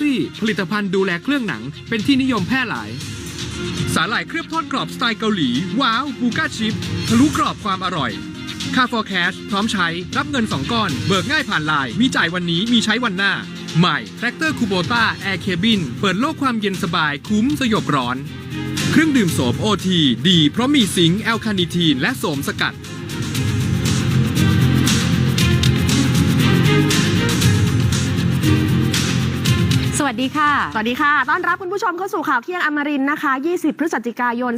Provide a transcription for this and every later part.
ซี่ผลิตภัณฑ์ดูแลเครื่องหนัง เป็นที่นิยมแพร่หลาย สาหร่ายเคลือบทอดกรอบสไตล์เกาหลี ว้าว บูก้าชิปทะลุกรอบความอร่อยค่า for cash พร้อมใช้ รับเงิน 2 ก้อน เบิกง่ายผ่านไลน์มีจ่ายวันนี้มีใช้วันหน้า ใหม่ Tractor Kubota Air Cabin เปิดโลกความเย็นสบายคุ้มสยบร้อน เครื่องดื่มโสมโอทีดี เพราะมีซิงค์แอลคาเนิทีนและโสมสกัด วัสดีค่ะ สวัสดีค่ะ ต้อนรับคุณผู้ชมเข้าสู่ข่าวเที่ยงอมรินทร์นะคะ 20 พฤศจิกายน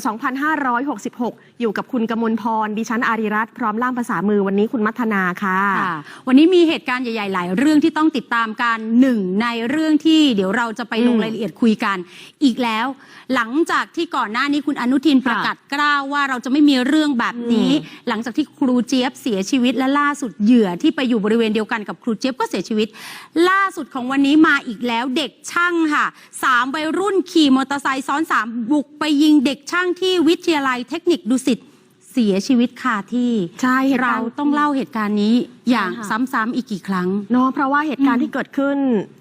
2566 อยู่กับคุณกมลพร ดิฉันอาริรัตน์พร้อมล่ามภาษามือวันนี้คุณมัทนาค่ะค่ะ วันนี้มีเหตุการณ์ใหญ่ๆ หลายเรื่องที่ต้องติดตามกันหนึ่งในเรื่องที่เดี๋ยวเราจะไปลงอืมรายละเอียดคุยกัน อีกแล้ว หลังจากที่ก่อนหน้านี้คุณอนุทินประกาศกล้าวว่าเราจะไม่มีเรื่องแบบนี้อืมหลังจากที่ครูเจี๊ยบเสียชีวิตและล่าสุดเหยื่อที่ไปอยู่บริเวณเดียวกันกับครูเจี๊ยบก็เสียชีวิต ล่าสุดของวันนี้มาอีกแล้วเด็กช่างค่ะสามวัยรุ่นขี่มอเตอร์ไซค์ซ้อนสามบุกไปยิงเด็กช่างที่วิทยาลัยเทคนิคดุสิตเสียชีวิตคาที่ใช่เหตุเราการณ์ ต้องเล่าเหตุการณ์นี้ อย่างใช่ค่ะ ซ้ำๆอีกกี่ครั้ง เนาะเพราะว่าเหตุการอืณ์มที่เกิดขึ้น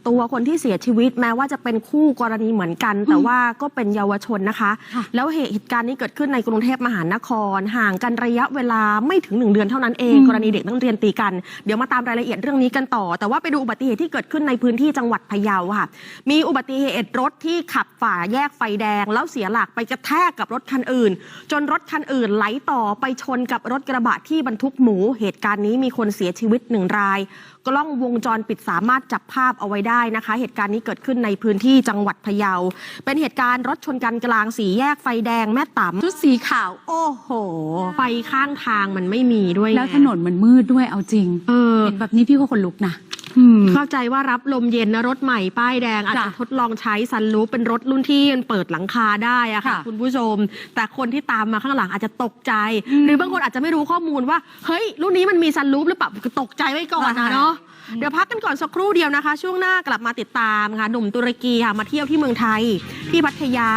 ตัวคนที่เสียชีวิตแม้ว่าจะเป็นคู่กรณีเหมือนกัน แต่ว่าก็เป็นเยาวชนนะคะ ค่ะแล้วเหตุการณ์นี้เกิดขึ้นในกรุงเทพมหานคร ห่างกันระยะเวลาไม่ถึงหนึ่งเดือนเท่านั้นเองอืมกรณีเด็กนักเรียนตีกัน เดี๋ยวมาตามรายละเอียดเรื่องนี้กันต่อ แต่ว่าไปดูอุบัติเหตุที่เกิดขึ้นในพื้นที่จังหวัดพะเยาค่ะ มีอุบัติเหตุรถที่ขับฝ่าแยกไฟแดง แล้วเสียหลักไปกระแทกกับรถคันอื่น จนรถคันอื่นไหลต่อไปชนกับรถกระบะที่บรรทุกหมู เหตุการณ์นี้มีคนเสียชีวิตหนึ่งราย กล้องวงจรปิดสามารถจับภาพเอาไว้ได้นะคะ เหตุการณ์นี้เกิดขึ้นในพื้นที่จังหวัดพะเยา เป็นเหตุการณ์รถชนกันกลางสี่แยกไฟแดงแม่ต๋ชุดสีขาว โอ้โหำไฟข้างทางมันไม่มีด้วยไงแล้วถนนมันมืดด้วยเอาจริงเออ เห็นแบบนี้พี่ก็ขนลุกนะอืม เข้าใจว่ารับลมเย็นนะรถใหม่ป้ายแดงอาจจะจ้ะทดลองใช้ซันรูฟเป็นรถรุ่นที่มันเปิดหลังคาได้อะค่ะค่ะ คุณผู้ชม แต่คนที่ตามมาข้างหลังอาจจะตกใจอืมหรือบางคนอาจจะไม่รู้ข้อมูลว่า เฮ้ย รุ่นนี้มันมีซันรูฟหรือเปล่าตกใจไว้ก่อนนะอ่าเนาะ เดี๋ยวพักกันก่อนสักครู่เดียวนะคะ ช่วงหน้ากลับมาติดตามค่ะ หนุ่มตุรกีค่ะมาเที่ยวที่เมืองไทย ที่พัทยา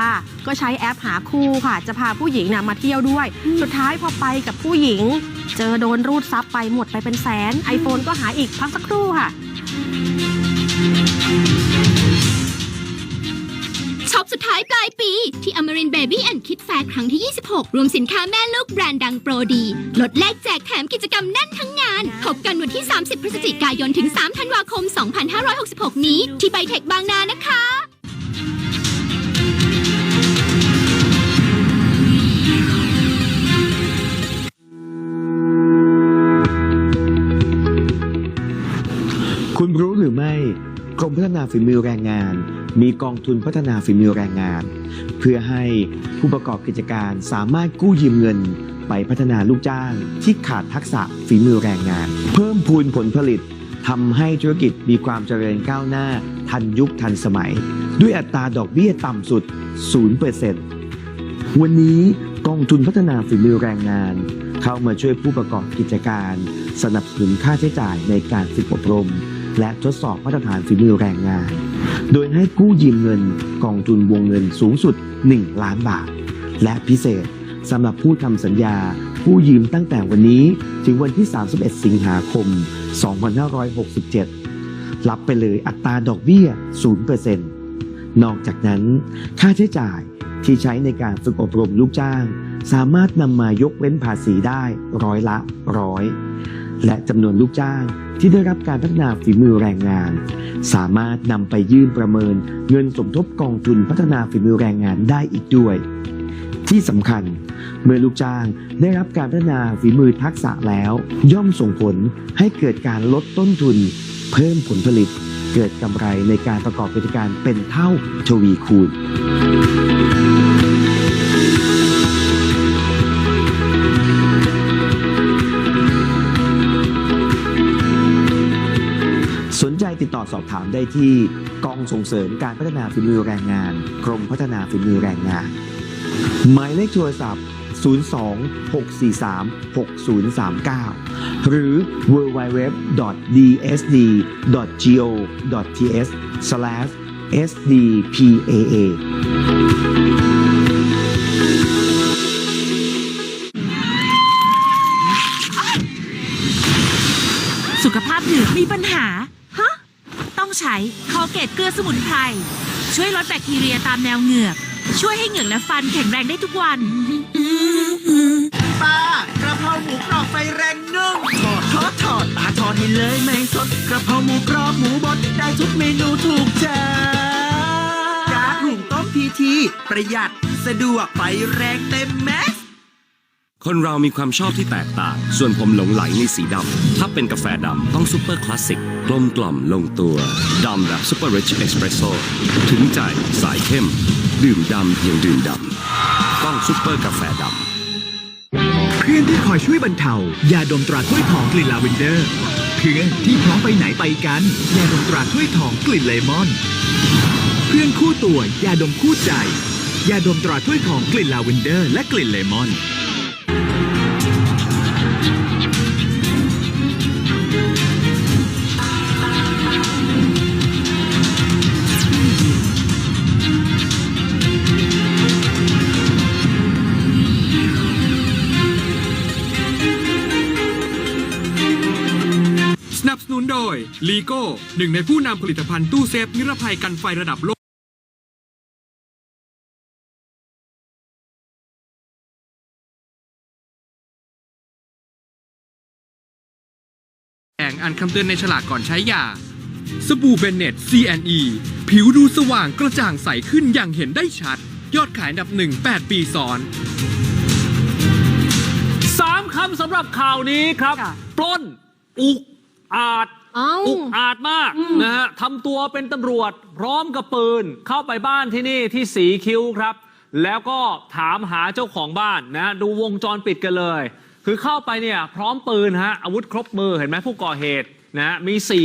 ก็ใช้แอปหาคู่ค่ะ จะพาผู้หญิงน่ะมาเที่ยวด้วย สุดท้ายพอไปกับผู้หญิง เจอโดนรูดซับไปหมดไปเป็นแสน iPhone ก็หาอีกพักสักครู่ค่ะ ช็อปสุดท้ายปลายปี ที่ Amarin Baby and Kid Fair ครั้งที่ 26 รวมสินค้าแม่ลูกแบรนด์ดังโปรดี ลดแลกแจกแถมกิจกรรมแน่นทั้งงาน พบกันวันที่ 30 พฤศจิกายนถึง 3 ธันวาคม 2566 นี้ ที่ไบเทคบางนานะคะคุณรู้หรือไม่ กรมพัฒนาฝีมือแรงงาน มีกองทุนพัฒนาฝีมือแรงงาน เพื่อให้ผู้ประกอบกิจการสามารถกู้ยืมเงิน ไปพัฒนาลูกจ้างที่ขาดทักษะฝีมือแรงงาน เพิ่มพูนผลผลิตทำให้ธุรกิจมีความเจริญก้าวหน้า ทันยุคทันสมัย ด้วยอัตราดอกเบี้ยต่ำสุด 0%วันนี้กองทุนพัฒนาฝีมือแรงงาน เข้ามาช่วยผู้ประกอบกิจการ สนับสนุนค่าใช้จ่ายในการฝึกอบรม และทดสอบมาตรฐานฝีมือแรงงาน โดยให้กู้ยืมเงินกองทุนวงเงินสูงสุด 1 ล้านบาท และพิเศษสำหรับผู้ทำสัญญากู้ยืมตั้งแต่วันนี้ถึงวันที่ 31 สิงหาคม 2567 รับไปเลยอัตราดอกเบี้ย 0%นอกจากนั้น ค่าใช้จ่ายที่ใช้ในการฝึกอบรมลูกจ้าง สามารถนำมายกเว้นภาษีได้ร้อยละร้อย และจำนวนลูกจ้างที่ได้รับการพัฒนาฝีมือแรงงาน สามารถนำไปยื่นประเมินเงินสมทบกองทุนพัฒนาฝีมือแรงงานได้อีกด้วย ที่สำคัญ เมื่อลูกจ้างได้รับการพัฒนาฝีมือทักษะแล้ว ย่อมส่งผลให้เกิดการลดต้นทุน เพิ่มผลผลิต เกิดกำไรในการประกอบกิจการเป็นเท่าทวีคูณ ต่อสอบถามได้ที่กองส่งเสริมการพัฒนาฝีมือแรงงาน กรมพัฒนาฝีมือแรงงาน หมายเลขโทรศัพท์ 02-643-6039 หรือ www.dsd.go.th/sdpaa สุขภาพดื่มมีปัญหา ต้องใช้คอเกตเกลือสมุนไพรช่วยลดแบคทีเรียตามแนวเหงือก ช่วยให้เหงือกและฟันแข็งแรงได้ทุกวันป้ากระเพราหมูกรอบไฟแรงนึ่งทอดทอดทอดตาทอดให้เลยไม่สดกระเพราหมูกรอบหมูบดได้ทุกเมนูถูกใจกากหุงต้มพีทีประหยัดสะดวกไฟแรงเต็มแม็กซ์ คนเรามีความชอบที่แตกต่าง ส่วนผมหลงไหลในสีดำ ถ้าเป็นกาแฟดำต้องซูเปอร์คลาสสิก กลมกล่อมลงตัวดำแบบซูเปอร์ริชเอสเปรสโซ่ถึงใจสายเข้ม ดื่มดำเพียงดื่มดำ ต้องซูเปอร์กาแฟดำ เพื่อนที่คอยช่วยบรรเทายาดมตราถ้วยทองกลิ่นลาเวนเดอร์ เพื่อนที่พร้อมไปไหนไปกันยาดมตราถ้วยทองกลิ่นเลมอน เพื่อนคู่ตัวยาดมคู่ใจยาดมตราถ้วยทองกลิ่นลาเวนเดอร์ และกลิ่นเลมอน ยลีโก้หนึ่งในผู้นำผลิตภัณฑ์ตู้เซฟนิรภัยกันไฟระดับโลกแองอันคำเตือนในฉลากก่อนใช้ยา สบู่เบนเน็ต CNE ผิวดูสว่างกระจ่างใสขึ้นอย่างเห็นได้ชัด ยอดขายอันดับหนึ่ง8ปีซ้อน สามคำสำหรับข่าวนี้ครับ ค่ะ ปล้น อุกอาจเอ้าอุกอาจมากนะฮะทำตัวเป็นตำรวจ พร้อมกับปืน เข้าไปบ้านที่นี่ที่สีคิ้วครับ แล้วก็ถามหาเจ้าของบ้านนะดูวงจรปิดกันเลย คือเข้าไปเนี่ยพร้อมปืนฮะอาวุธครบมือเห็นไหมผู้ก่อเหตุนะฮะมีสี่